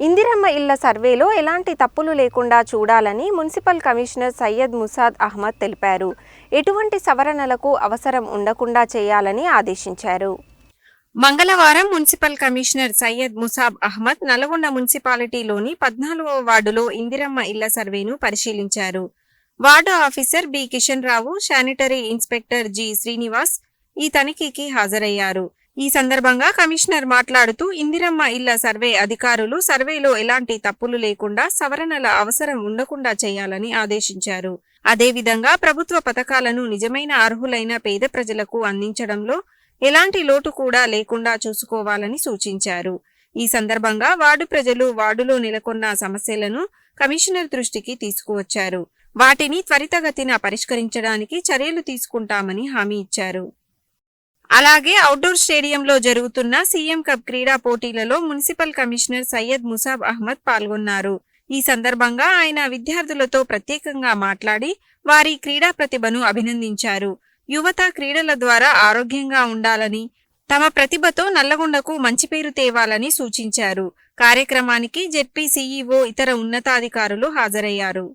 ఇందిరమ్మ ఇళ్ళ సర్వేలో ఎలాంటి తప్పులు లేకుండా చూడాలని మున్సిపల్ కమిషనర్ సయ్యద్ ముసాద్ అహ్మద్ తెలిపారు. ఎటువంటి సవరణలకు అవసరం ఉండకుండా చేయాలని ఆదేశించారు. మంగళవారం మున్సిపల్ కమిషనర్ సయ్యద్ ముసాబ్ అహ్మద్ నల్గొండ మున్సిపాలిటీలోని పద్నాలుగవ వార్డులో ఇందిరమ్మ ఇళ్ళ సర్వేను పరిశీలించారు. Ward officer B Kishan Rao sanitary inspector G Srinivas ఈ తనిఖీకి హాజరయ్యారు. ఈ సందర్భంగా కమిషనర్ మాట్లాడుతూ ఇందిరమ్మ ఇళ్ళ సర్వే అధికారులు సర్వేలో ఎలాంటి తప్పులు లేకుండా సవరణల అవసరం ఉండకుండా చేయాలని ఆదేశించారు. అదేవిధంగా ప్రభుత్వ పథకాలను నిజమైన అర్హులైన పేద ప్రజలకు అందించడంలో ఎలాంటి లోటు కూడా లేకుండా చూసుకోవాలని సూచించారు. ఈ సందర్భంగా వార్డు ప్రజలు వార్డులో నెలకొన్న సమస్యలను కమిషనర్ దృష్టికి తీసుకువచ్చారు. వాటిని త్వరితగతిన పరిష్కరించడానికి చర్యలు తీసుకుంటామని హామీ ఇచ్చారు. అలాగే అవుట్డోర్ స్టేడియంలో జరుగుతున్న సీఎం కప్ క్రీడా పోటీలలో మున్సిపల్ కమిషనర్ సయ్యద్ ముసాబ్ అహ్మద్ పాల్గొన్నారు. ఈ సందర్భంగా ఆయన విద్యార్థులతో ప్రత్యేకంగా మాట్లాడి వారి క్రీడా ప్రతిభను అభినందించారు. యువత క్రీడల ద్వారా ఆరోగ్యంగా ఉండాలని తమ ప్రతిభతో నల్లగొండకు మంచి పేరు తేవాలని సూచించారు. కార్యక్రమానికి జెడ్పీ సీఈఓ ఇతర ఉన్నతాధికారులు హాజరయ్యారు.